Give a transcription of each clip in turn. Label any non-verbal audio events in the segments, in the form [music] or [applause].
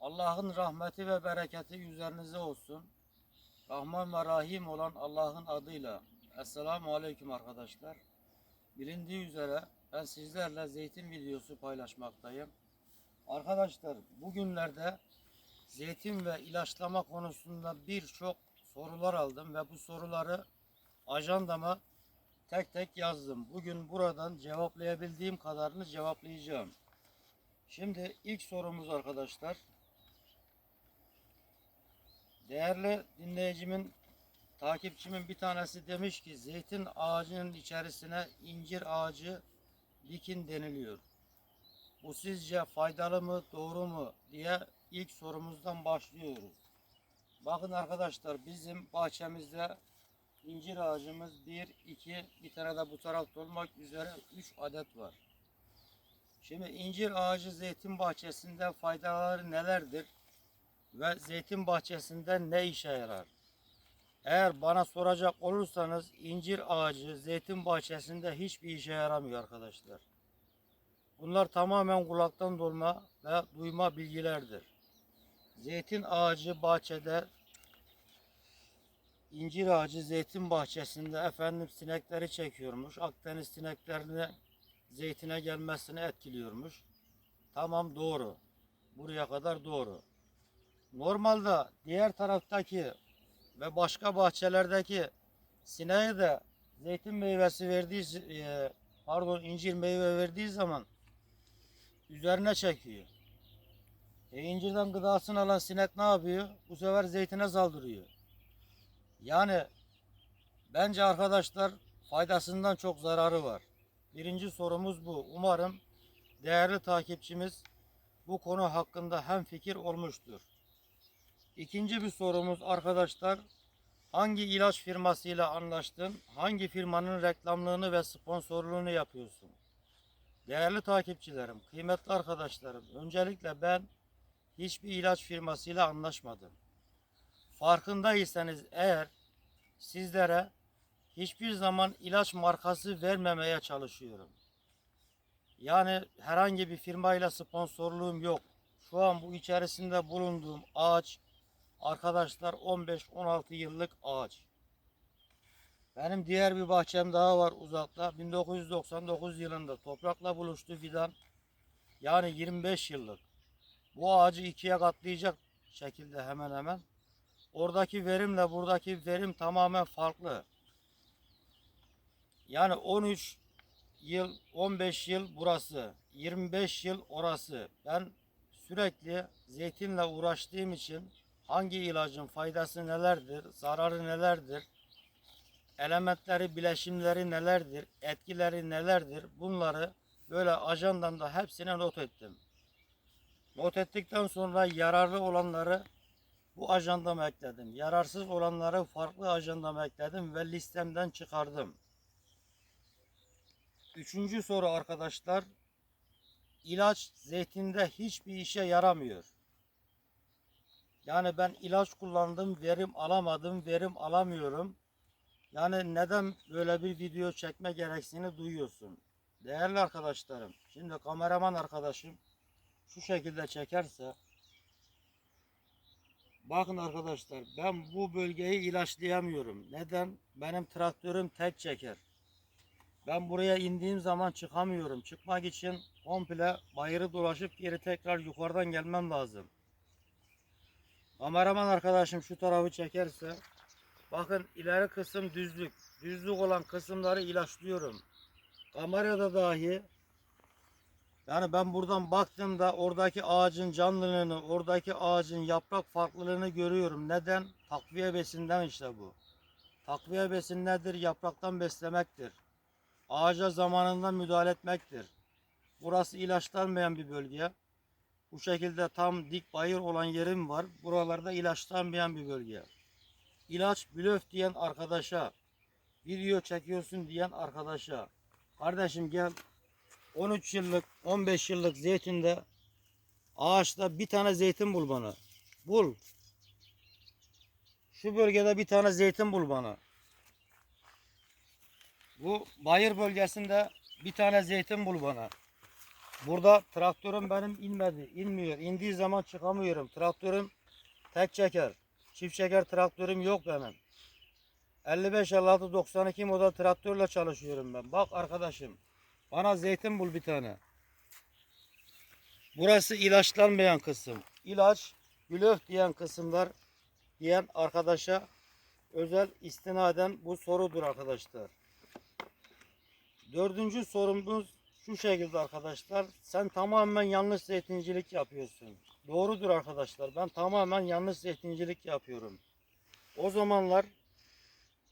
Allah'ın rahmeti ve bereketi üzerinize olsun. Rahman ve Rahim olan Allah'ın adıyla. Esselamu Aleyküm arkadaşlar. Bilindiği üzere ben sizlerle zeytin videosu paylaşmaktayım. Arkadaşlar bugünlerde zeytin ve ilaçlama konusunda birçok sorular aldım ve bu soruları ajandama tek tek yazdım. Bugün buradan cevaplayabildiğim kadarını cevaplayacağım. Şimdi ilk sorumuz arkadaşlar. Değerli dinleyicimin, takipçimin bir tanesi demiş ki zeytin ağacının içerisine incir ağacı dikin deniliyor. Bu sizce faydalı mı, doğru mu diye ilk sorumuzdan başlıyoruz. Bakın arkadaşlar bizim bahçemizde incir ağacımız 1, 2, bir tane de bu tarafta olmak üzere 3 adet var. Şimdi incir ağacı zeytin bahçesinde faydaları nelerdir? Ve zeytin bahçesinde ne işe yarar? Eğer bana soracak olursanız incir ağacı zeytin bahçesinde hiçbir işe yaramıyor arkadaşlar. Bunlar tamamen kulaktan dolma ve duyma bilgilerdir. Zeytin ağacı bahçede incir ağacı zeytin bahçesinde efendim sinekleri çekiyormuş. Akdeniz sineklerini zeytine gelmesini etkiliyormuş. Tamam doğru. Buraya kadar doğru. Normalde diğer taraftaki ve başka bahçelerdeki sineğe de zeytin meyvesi verdiği e, pardon incir meyve verdiği zaman üzerine çekiyor. E incirden gıdasını alan sinek ne yapıyor? Bu sefer zeytine saldırıyor. Yani bence arkadaşlar faydasından çok zararı var. Birinci sorumuz bu. Umarım değerli takipçimiz bu konu hakkında hem fikir olmuştur. İkinci bir sorumuz arkadaşlar. Hangi ilaç firmasıyla anlaştın? Hangi firmanın reklamlığını ve sponsorluğunu yapıyorsun? Değerli takipçilerim, kıymetli arkadaşlarım, öncelikle ben hiçbir ilaç firmasıyla anlaşmadım. Farkındaysanız eğer sizlere hiçbir zaman ilaç markası vermemeye çalışıyorum. Yani herhangi bir firmayla sponsorluğum yok. Şu an bu içerisinde bulunduğum ağaç arkadaşlar 15-16 yıllık ağaç. Benim diğer bir bahçem daha var uzakta. 1999 yılında toprakla buluştu fidan. Yani 25 yıllık. Bu ağacı ikiye katlayacak şekilde hemen hemen. Oradaki verimle buradaki verim tamamen farklı. Yani 13 yıl, 15 yıl burası, 25 yıl orası. Ben sürekli zeytinle uğraştığım için hangi ilacın faydası nelerdir, zararı nelerdir, elementleri, bileşimleri nelerdir, etkileri nelerdir bunları böyle ajandamda hepsine not ettim. Not ettikten sonra yararlı olanları bu ajandama ekledim. Yararsız olanları farklı ajandama ekledim ve listemden çıkardım. Üçüncü soru arkadaşlar. İlaç zeytinde hiçbir işe yaramıyor. Yani ben ilaç kullandım, verim alamadım, verim alamıyorum. Yani neden böyle bir video çekme gereksinimi duyuyorsun? Değerli arkadaşlarım, şimdi kameraman arkadaşım şu şekilde çekerse Bakın arkadaşlar ben bu bölgeyi ilaçlayamıyorum. Neden? Benim traktörüm tek çeker. Ben buraya indiğim zaman çıkamıyorum. Çıkmak için komple bayırı dolaşıp geri tekrar yukarıdan gelmem lazım. Kameraman arkadaşım şu tarafı çekerse bakın ileri kısım düzlük. Düzlük olan kısımları ilaçlıyorum. Kamerada dahi yani ben buradan baktığımda oradaki ağacın canlılığını, oradaki ağacın yaprak farklılığını görüyorum. Neden? Takviye besinden işte bu. Takviye besin nedir? Yapraktan beslemektir. Ağaca zamanında müdahale etmektir. Burası ilaçlanmayan bir bölge. Bu şekilde tam dik bayır olan yerim var. Buralarda ilaçlanmayan bir bölge. İlaç blöf diyen arkadaşa, video çekiyorsun diyen arkadaşa, kardeşim gel 13 yıllık, 15 yıllık zeytinde ağaçta bir tane zeytin bul bana. Bul. Şu bölgede bir tane zeytin bul bana. Bu bayır bölgesinde bir tane zeytin bul bana. Burada traktörüm benim inmedi. inmiyor. İndiği zaman çıkamıyorum. Traktörüm tek çeker. Çift çeker traktörüm yok benim. 55 56 92 model traktörle çalışıyorum ben. Bak arkadaşım. Bana zeytin bul bir tane. Burası ilaçlanmayan kısım. İlaç, gülöf diyen kısımlar diyen arkadaşa özel istinaden bu sorudur arkadaşlar. Dördüncü sorumuz şu şekilde arkadaşlar. Sen tamamen yanlış zeytincilik yapıyorsun. Doğrudur arkadaşlar. Ben tamamen yanlış zeytincilik yapıyorum. O zamanlar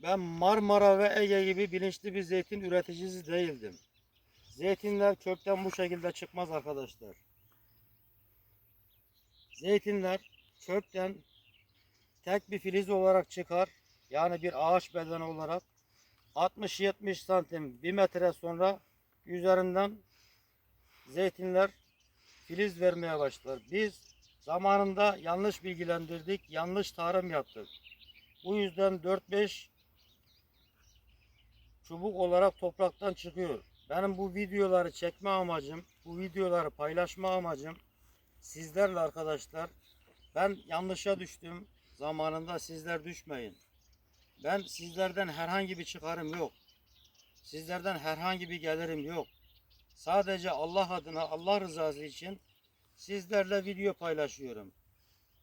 ben Marmara ve Ege gibi bilinçli bir zeytin üreticisi değildim. Zeytinler kökten bu şekilde çıkmaz arkadaşlar. Zeytinler kökten tek bir filiz olarak çıkar. Yani bir ağaç bedeni olarak 60-70 santim 1 metre sonra üzerinden zeytinler filiz vermeye başlar. Biz zamanında yanlış bilgilendirdik, yanlış tarım yaptık. Bu yüzden 4-5 çubuk olarak topraktan çıkıyor. Benim bu videoları çekme amacım, bu videoları paylaşma amacım sizlerle arkadaşlar. Ben yanlışa düştüm. Zamanında sizler düşmeyin. Ben sizlerden herhangi bir çıkarım yok. Sizlerden herhangi bir gelirim yok. Sadece Allah adına, Allah rızası için sizlerle video paylaşıyorum.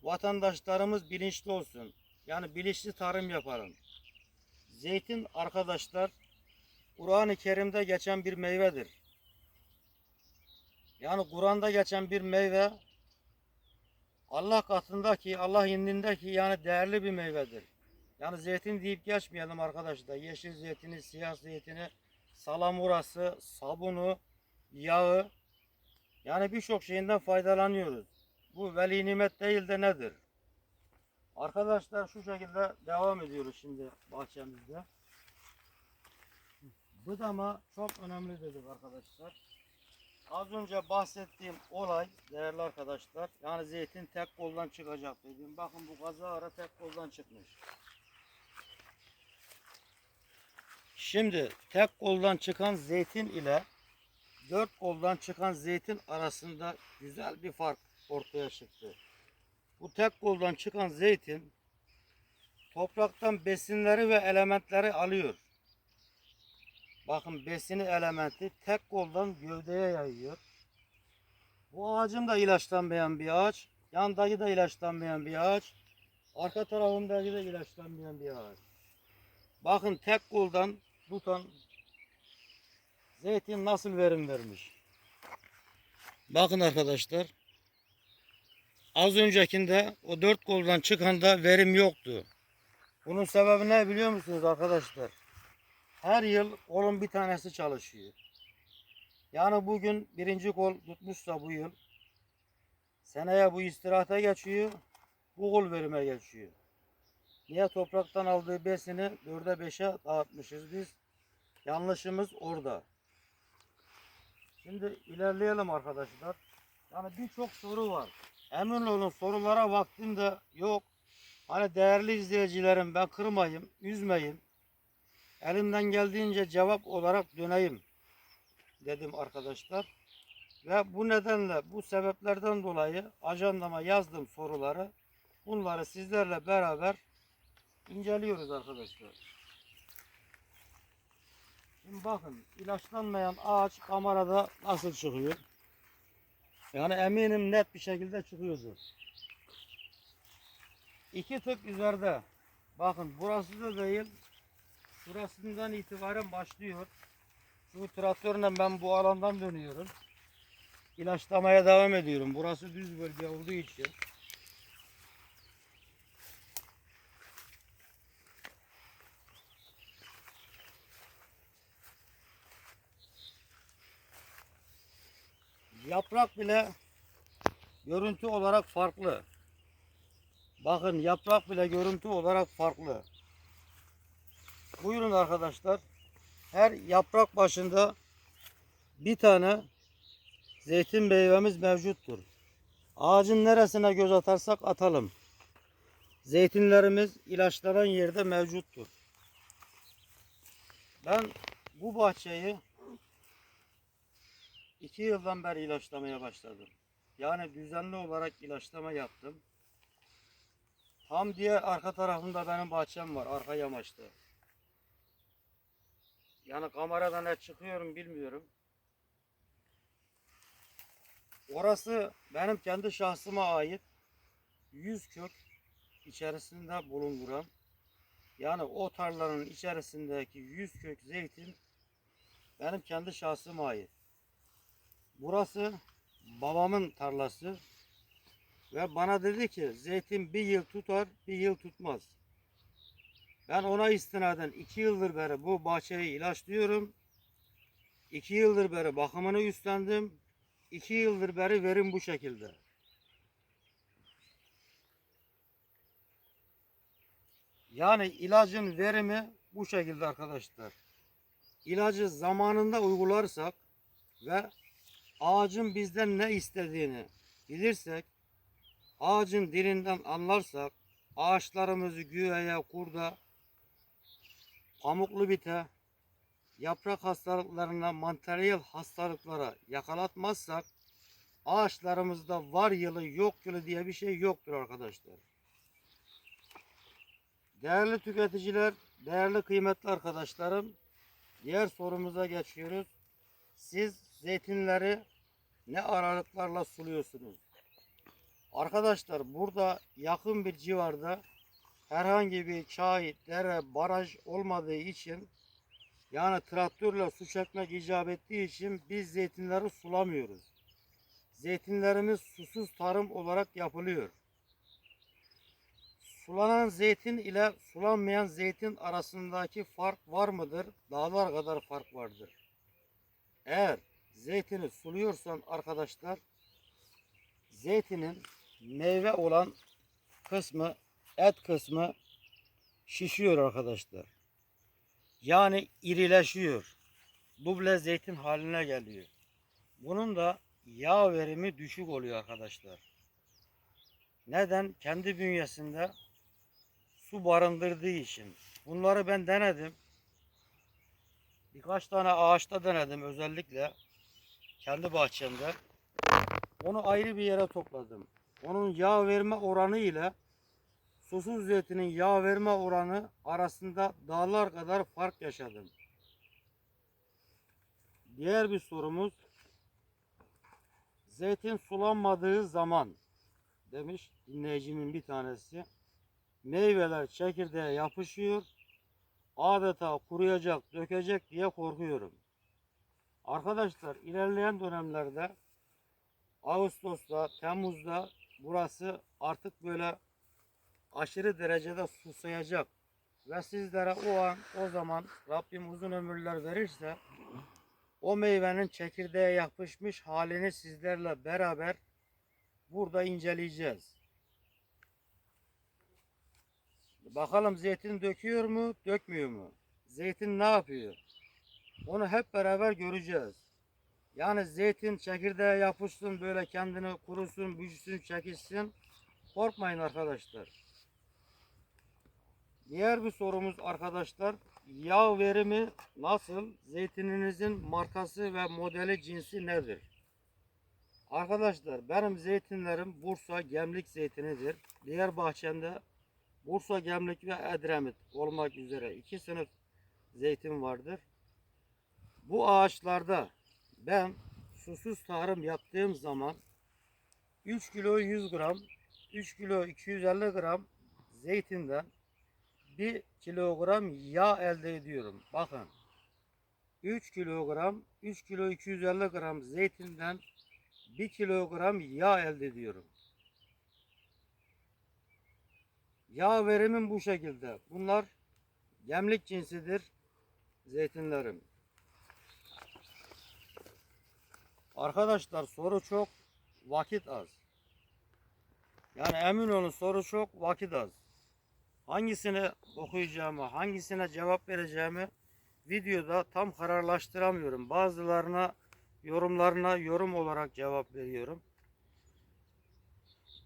Vatandaşlarımız bilinçli olsun. Yani bilinçli tarım yapalım. Zeytin arkadaşlar Kur'an-ı Kerim'de geçen bir meyvedir. Yani Kur'an'da geçen bir meyve Allah katındaki, Allah indindeki yani değerli bir meyvedir. Yani zeytin deyip geçmeyelim arkadaşlar. Yeşil zeytini, siyah zeytini, salamurası, sabunu, yağı. Yani birçok şeyinden faydalanıyoruz. Bu veli nimet değil de nedir? Arkadaşlar şu şekilde devam ediyoruz şimdi bahçemizde. Bıdama çok önemli dedik arkadaşlar. Az önce bahsettiğim olay değerli arkadaşlar. Yani zeytin tek koldan çıkacak dedim. Bakın bu kaza ara tek koldan çıkmış. Şimdi tek koldan çıkan zeytin ile dört koldan çıkan zeytin arasında güzel bir fark ortaya çıktı. Bu tek koldan çıkan zeytin topraktan besinleri ve elementleri alıyor. Bakın besini elementi tek koldan gövdeye yayıyor. Bu ağacın da ilaçlanmayan bir ağaç. Yandaki da ilaçlanmayan bir ağaç. Arka tarafındaki de ilaçlanmayan bir ağaç. Bakın tek koldan tutan zeytin nasıl verim vermiş. Bakın arkadaşlar. Az öncekinde o dört koldan çıkanda verim yoktu. Bunun sebebi ne biliyor musunuz arkadaşlar? Her yıl kolun bir tanesi çalışıyor. Yani bugün birinci kol tutmuşsa bu yıl seneye bu istirahata geçiyor. Bu kol verime geçiyor. Niye topraktan aldığı besini dörde beşe dağıtmışız biz. Yanlışımız orada. Şimdi ilerleyelim arkadaşlar. Yani birçok soru var. Emin olun sorulara vaktim de yok. Hani değerli izleyicilerim ben kırmayayım, üzmeyeyim. Elimden geldiğince cevap olarak döneyim dedim arkadaşlar. Ve bu nedenle bu sebeplerden dolayı ajandama yazdığım soruları bunları sizlerle beraber inceliyoruz arkadaşlar. Şimdi bakın ilaçlanmayan ağaç kamerada nasıl çıkıyor. Yani eminim net bir şekilde çıkıyordur. İki tık üzerinde. Bakın burası da değil. Burasından itibaren başlıyor. Şu traktörle ben bu alandan dönüyorum. İlaçlamaya devam ediyorum. Burası düz bölge olduğu için. Yaprak bile görüntü olarak farklı. Bakın yaprak bile görüntü olarak farklı. Buyurun arkadaşlar. Her yaprak başında bir tane zeytin meyvemiz mevcuttur. Ağacın neresine göz atarsak atalım. Zeytinlerimiz ilaçlanan yerde mevcuttur. Ben bu bahçeyi iki yıldan beri ilaçlamaya başladım. Yani düzenli olarak ilaçlama yaptım. Tam diğer arka tarafımda benim bahçem var. Arka yamaçta. Yani kameradan ne çıkıyorum bilmiyorum. Orası benim kendi şahsıma ait 100 kök içerisinde bulunduran yani o tarlanın içerisindeki 100 kök zeytin benim kendi şahsıma ait. Burası babamın tarlası ve bana dedi ki zeytin bir yıl tutar bir yıl tutmaz. Ben ona istinaden iki yıldır beri bu bahçeyi ilaçlıyorum. İki yıldır beri bakımını üstlendim. İki yıldır beri verim bu şekilde. Yani ilacın verimi bu şekilde arkadaşlar. İlacı zamanında uygularsak ve ağacın bizden ne istediğini bilirsek, ağacın dilinden anlarsak, ağaçlarımızı güveye, kurda, pamuklu bite, yaprak hastalıklarına, materyal hastalıklara yakalatmazsak, ağaçlarımızda var yılı yok yılı diye bir şey yoktur arkadaşlar. Değerli tüketiciler, değerli kıymetli arkadaşlarım, diğer sorumuza geçiyoruz. Siz zeytinleri ne aralıklarla suluyorsunuz? Arkadaşlar burada yakın bir civarda herhangi bir çay, dere, baraj olmadığı için yani traktörle su çekmek icap ettiği için biz zeytinleri sulamıyoruz. Zeytinlerimiz susuz tarım olarak yapılıyor. Sulanan zeytin ile sulanmayan zeytin arasındaki fark var mıdır? Dağlar kadar fark vardır. Eğer zeytini suluyorsan arkadaşlar zeytinin meyve olan kısmı et kısmı şişiyor arkadaşlar. Yani irileşiyor. Duble zeytin haline geliyor. Bunun da yağ verimi düşük oluyor arkadaşlar. Neden? Kendi bünyesinde su barındırdığı için. Bunları ben denedim. Birkaç tane ağaçta denedim özellikle. Kendi bahçemde. Onu ayrı bir yere topladım. Onun yağ verme oranı ile susuz zeytinin yağ verme oranı arasında dağlar kadar fark yaşadım. Diğer bir sorumuz zeytin sulanmadığı zaman demiş dinleyicimin bir tanesi meyveler çekirdeğe yapışıyor adeta kuruyacak dökecek diye korkuyorum. Arkadaşlar ilerleyen dönemlerde Ağustos'ta, Temmuz'da burası artık böyle aşırı derecede susayacak. Ve sizlere o an, o zaman Rabbim uzun ömürler verirse o meyvenin çekirdeğe yapışmış halini sizlerle beraber burada inceleyeceğiz. Bakalım zeytin döküyor mu, dökmüyor mu? Zeytin ne yapıyor? Onu hep beraber göreceğiz. Yani zeytin çekirdeğe yapışsın böyle kendini kurusun, büyüsün, çekilsin. Korkmayın arkadaşlar. Diğer bir sorumuz arkadaşlar. Yağ verimi nasıl? Zeytininizin markası ve modeli cinsi nedir? Arkadaşlar benim zeytinlerim Bursa Gemlik zeytinidir. Diğer bahçemde Bursa Gemlik ve Edremit olmak üzere iki sınıf zeytin vardır. Bu ağaçlarda ben susuz tarım yaptığım zaman 3 kilo 100 gram, 3 kilo 250 gram zeytinden 1 kilogram yağ elde ediyorum. Bakın 3 kilogram, 3 kilo 250 gram zeytinden 1 kilogram yağ elde ediyorum. Yağ verimim bu şekilde. Bunlar gemlik cinsidir zeytinlerim. Arkadaşlar soru çok, vakit az. Yani emin olun soru çok, vakit az. Hangisini okuyacağımı, hangisine cevap vereceğimi videoda tam kararlaştıramıyorum. Bazılarına yorumlarına yorum olarak cevap veriyorum.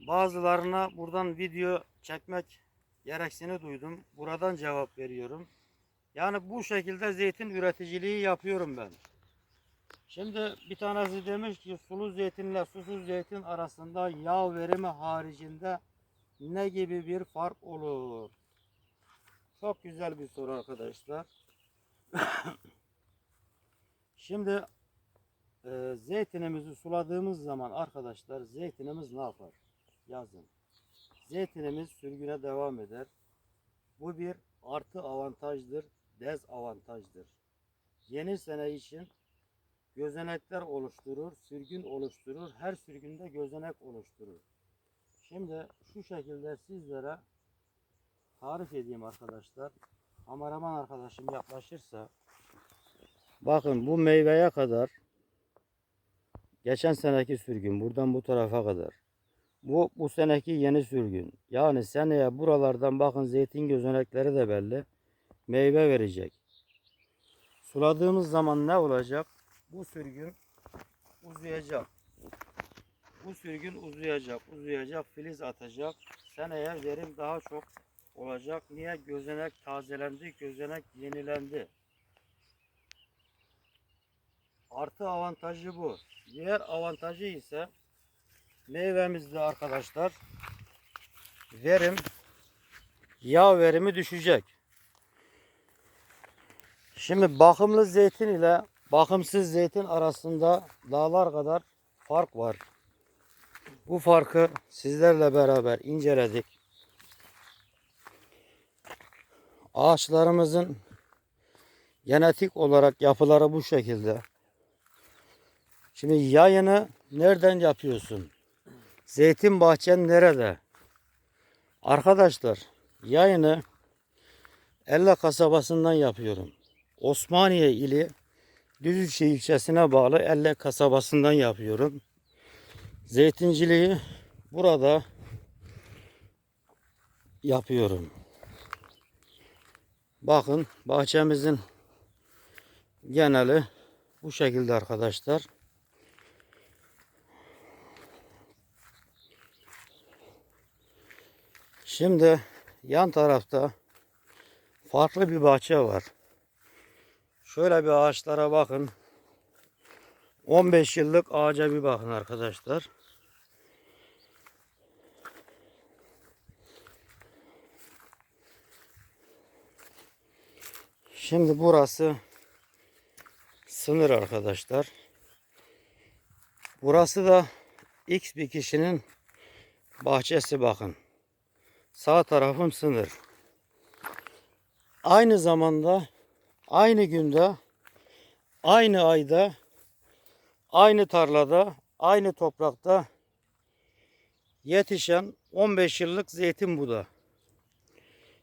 Bazılarına buradan video çekmek gereksini duydum. Buradan cevap veriyorum. Yani bu şekilde zeytin üreticiliği yapıyorum ben. Şimdi bir tanesi demiş ki sulu zeytinle susuz zeytin arasında yağ verimi haricinde ne gibi bir fark olur? Çok güzel bir soru arkadaşlar. [coughs] Şimdi e, zeytinimizi suladığımız zaman arkadaşlar zeytinimiz ne yapar? Yazın. Zeytinimiz sürgüne devam eder. Bu bir artı avantajdır, dezavantajdır. Yeni sene için gözenekler oluşturur, sürgün oluşturur. Her sürgünde gözenek oluşturur. Şimdi şu şekilde sizlere tarif edeyim arkadaşlar. Kameraman arkadaşım yaklaşırsa bakın bu meyveye kadar geçen seneki sürgün buradan bu tarafa kadar. Bu bu seneki yeni sürgün. Yani seneye buralardan bakın zeytin gözenekleri de belli. Meyve verecek. Suladığımız zaman ne olacak? Bu sürgün uzayacak. Bu sürgün uzayacak, uzayacak, filiz atacak. Seneye verim daha çok olacak. Niye? Gözenek tazelendi, gözenek yenilendi. Artı avantajı bu. Diğer avantajı ise meyvemizde arkadaşlar verim yağ verimi düşecek. Şimdi bakımlı zeytin ile bakımsız zeytin arasında dağlar kadar fark var. Bu farkı sizlerle beraber inceledik. Ağaçlarımızın genetik olarak yapıları bu şekilde. Şimdi yayını nereden yapıyorsun? Zeytin bahçen nerede? Arkadaşlar yayını Elle kasabasından yapıyorum. Osmaniye ili Düzülçe ilçesine bağlı Elle kasabasından yapıyorum. Zeytinciliği burada yapıyorum. Bakın bahçemizin geneli bu şekilde arkadaşlar. Şimdi yan tarafta farklı bir bahçe var. Şöyle bir ağaçlara bakın. 15 yıllık ağaca bir bakın arkadaşlar. Şimdi burası sınır arkadaşlar. Burası da X bir kişinin bahçesi bakın. Sağ tarafım sınır. Aynı zamanda aynı günde aynı ayda aynı tarlada aynı toprakta yetişen 15 yıllık zeytin bu da.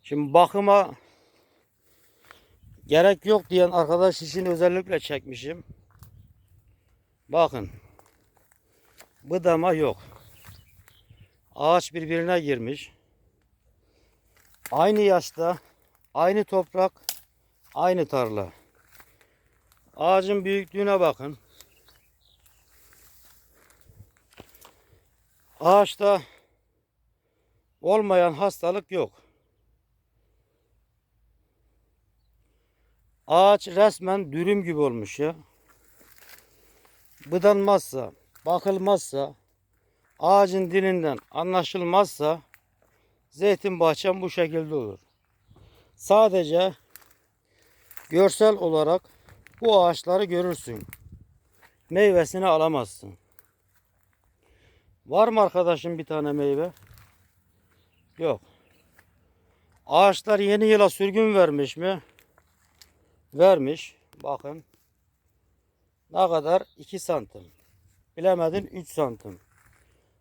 Şimdi bakıma gerek yok diyen arkadaş için özellikle çekmişim. Bakın. Bıdama yok. Ağaç birbirine girmiş. Aynı yaşta, aynı toprak, aynı tarla. Ağacın büyüklüğüne bakın. Ağaçta olmayan hastalık yok. Ağaç resmen dürüm gibi olmuş ya. Bıdanmazsa, bakılmazsa, ağacın dilinden anlaşılmazsa zeytin bahçem bu şekilde olur. Sadece görsel olarak bu ağaçları görürsün. Meyvesini alamazsın. Var mı arkadaşım bir tane meyve? Yok. Ağaçlar yeni yıla sürgün vermiş mi? Vermiş. Bakın. Ne kadar? 2 santim. Bilemedin 3 santim.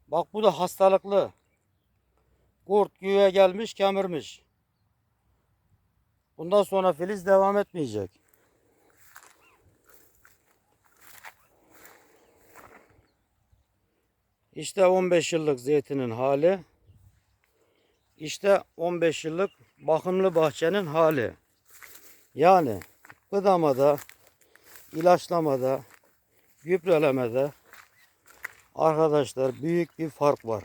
Bak bu da hastalıklı. Kurt güve gelmiş kemirmiş. Bundan sonra filiz devam etmeyecek. İşte 15 yıllık zeytinin hali. İşte 15 yıllık bakımlı bahçenin hali. Yani gıdamada, ilaçlamada, gübrelemede arkadaşlar büyük bir fark var.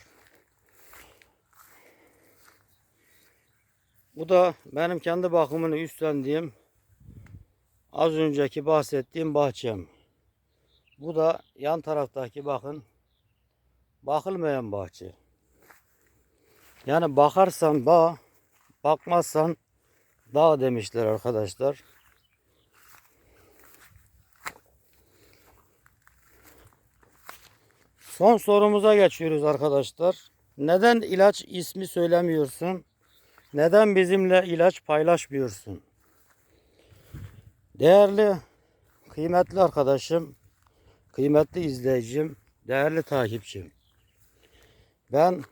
Bu da benim kendi bakımını üstlendiğim az önceki bahsettiğim bahçem. Bu da yan taraftaki bakın bakılmayan bahçe. Yani bakarsan bağ, bakmazsan dağ demişler arkadaşlar. Son sorumuza geçiyoruz arkadaşlar. Neden ilaç ismi söylemiyorsun? Neden bizimle ilaç paylaşmıyorsun? Değerli, kıymetli arkadaşım, kıymetli izleyicim, değerli takipçim. Ben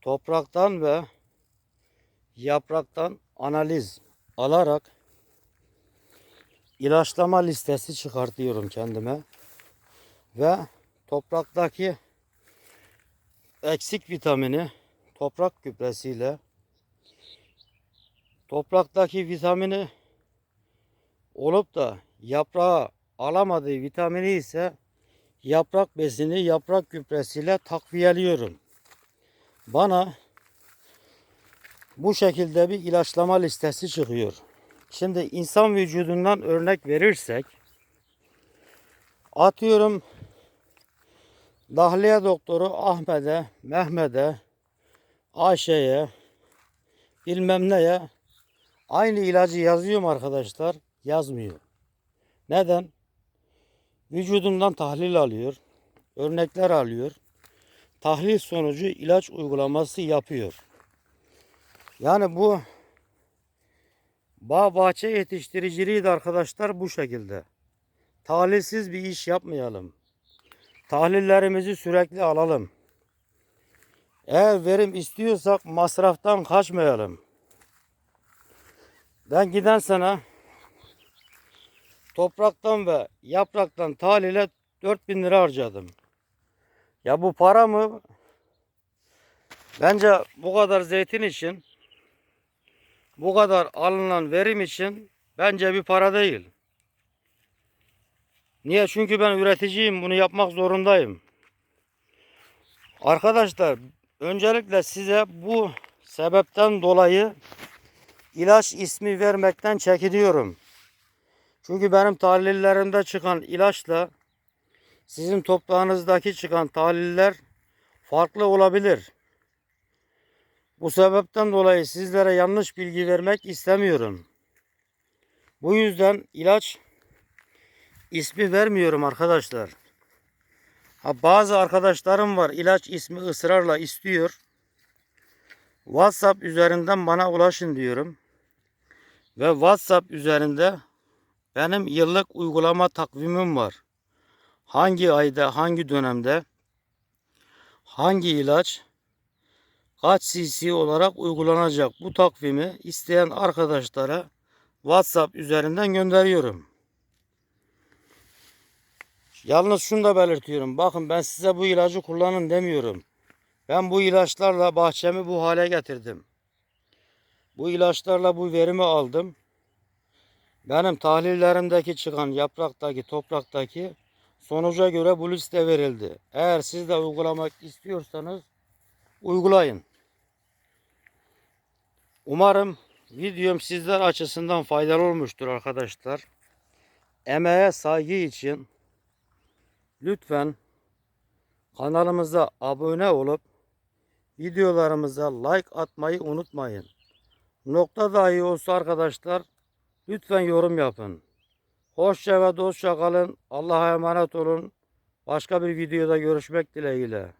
topraktan ve yapraktan analiz alarak ilaçlama listesi çıkartıyorum kendime ve topraktaki eksik vitamini toprak gübresiyle topraktaki vitamini olup da yaprağa alamadığı vitamini ise yaprak besini yaprak gübresiyle takviyeliyorum. Bana bu şekilde bir ilaçlama listesi çıkıyor. Şimdi insan vücudundan örnek verirsek atıyorum Dahliye doktoru Ahmet'e, Mehmet'e, Ayşe'ye, bilmem neye aynı ilacı yazıyor mu arkadaşlar? Yazmıyor. Neden? Vücudundan tahlil alıyor, örnekler alıyor. Tahlil sonucu ilaç uygulaması yapıyor. Yani bu bağ bahçe yetiştiriciliği de arkadaşlar bu şekilde. Tahlilsiz bir iş yapmayalım. Tahlillerimizi sürekli alalım. Eğer verim istiyorsak masraftan kaçmayalım. Ben giden sene topraktan ve yapraktan tahlile 4000 lira harcadım. Ya bu para mı? Bence bu kadar zeytin için bu kadar alınan verim için bence bir para değil. Niye? Çünkü ben üreticiyim. Bunu yapmak zorundayım. Arkadaşlar öncelikle size bu sebepten dolayı ilaç ismi vermekten çekiniyorum. Çünkü benim tahlillerimde çıkan ilaçla sizin toprağınızdaki çıkan tahliller farklı olabilir. Bu sebepten dolayı sizlere yanlış bilgi vermek istemiyorum. Bu yüzden ilaç ismi vermiyorum arkadaşlar. Ha, bazı arkadaşlarım var ilaç ismi ısrarla istiyor. WhatsApp üzerinden bana ulaşın diyorum. Ve WhatsApp üzerinde benim yıllık uygulama takvimim var. Hangi ayda, hangi dönemde, hangi ilaç, kaç cc olarak uygulanacak bu takvimi isteyen arkadaşlara WhatsApp üzerinden gönderiyorum. Yalnız şunu da belirtiyorum. Bakın ben size bu ilacı kullanın demiyorum. Ben bu ilaçlarla bahçemi bu hale getirdim. Bu ilaçlarla bu verimi aldım. Benim tahlillerimdeki çıkan yapraktaki, topraktaki sonuca göre bu liste verildi. Eğer siz de uygulamak istiyorsanız uygulayın. Umarım videom sizler açısından faydalı olmuştur arkadaşlar. Emeğe saygı için lütfen kanalımıza abone olup videolarımıza like atmayı unutmayın. Nokta dahi olsa arkadaşlar lütfen yorum yapın. Hoşça ve dostça kalın. Allah'a emanet olun. Başka bir videoda görüşmek dileğiyle.